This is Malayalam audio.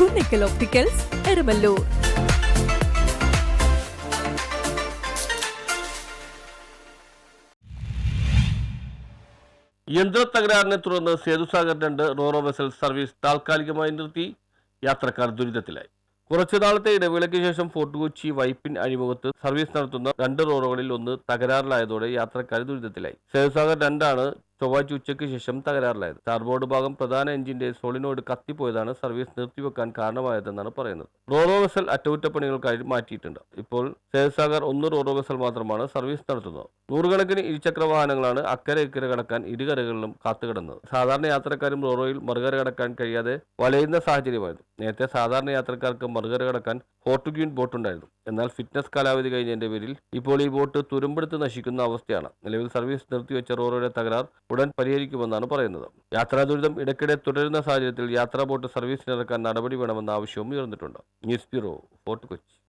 കുന്നിക്കൽ ഒപ്റ്റിക്കൽസ് എരുമല്ലൂർ യന്ത്ര തകരാറിനെ തുടർന്ന് സേതുസാഗർ രണ്ട് റോറോ വെസൽ സർവീസ് താൽക്കാലികമായി നിർത്തി. യാത്രക്കാർ ദുരിതത്തിലായി. കുറച്ചു നാളത്തെ ഇടവേളയ്ക്ക് ശേഷം ഫോർട്ട് കൊച്ചി വൈപ്പിൻ അഴിമുഖത്ത് സർവീസ് നടത്തുന്ന രണ്ട് റോറോകളിൽ ഒന്ന് തകരാറിലായതോടെ യാത്രക്കാർ ദുരിതത്തിലായി. സേതുസാഗർ രണ്ടാണ് ചൊവ്വാഴ്ച ഉച്ചയ്ക്ക് ശേഷം തകരാറിലായത്. ടാർബോർഡ് ഭാഗം പ്രധാന എഞ്ചിന്റെ സോളിനോട് കത്തിപ്പോയതാണ് സർവീസ് നിർത്തിവെക്കാൻ കാരണമായതെന്നാണ് പറയുന്നത്. റോറോ വെസൽ അറ്റകുറ്റപ്പണികൾക്കായി മാറ്റിയിട്ടുണ്ട്. ഇപ്പോൾ സേവസാഗർ ഒന്ന് റോറോ വെസൽ മാത്രമാണ് സർവീസ് നടത്തുന്നത്. നൂറുകണക്കിന് ഇരുചക്ര വാഹനങ്ങളാണ് അക്കരെ ഇക്കരെ കടക്കാൻ ഇരുകരകളിലും കാത്തുകിടന്നത്. സാധാരണ യാത്രക്കാരും റോറോയിൽ മറുകര കടക്കാൻ കഴിയാതെ വലയുന്ന സാഹചര്യമായിരുന്നു. നേരത്തെ സാധാരണ യാത്രക്കാർക്ക് മറുകര കടക്കാൻ ബോട്ട് ബോട്ടുണ്ടായിരുന്നു. എന്നാൽ ഫിറ്റ്നസ് കാലാവധി കഴിഞ്ഞതിന്റെ പേരിൽ ഇപ്പോൾ ഈ ബോട്ട് തുരുമ്പെടുത്ത് നശിക്കുന്ന അവസ്ഥയാണ്. നിലവിൽ സർവീസ് നിർത്തിവെച്ച റോറോയുടെ തകരാർ ഉടൻ പരിഹരിക്കുമെന്നാണ് പറയുന്നത്. യാത്രാ ദുരിതം ഇടയ്ക്കിടെ തുടരുന്ന സാഹചര്യത്തിൽ യാത്രാ ബോട്ട് സർവീസിനിറക്കാൻ നടപടി വേണമെന്ന ആവശ്യവും ഉയർന്നിട്ടുണ്ട്. News bureau Fort Kochi.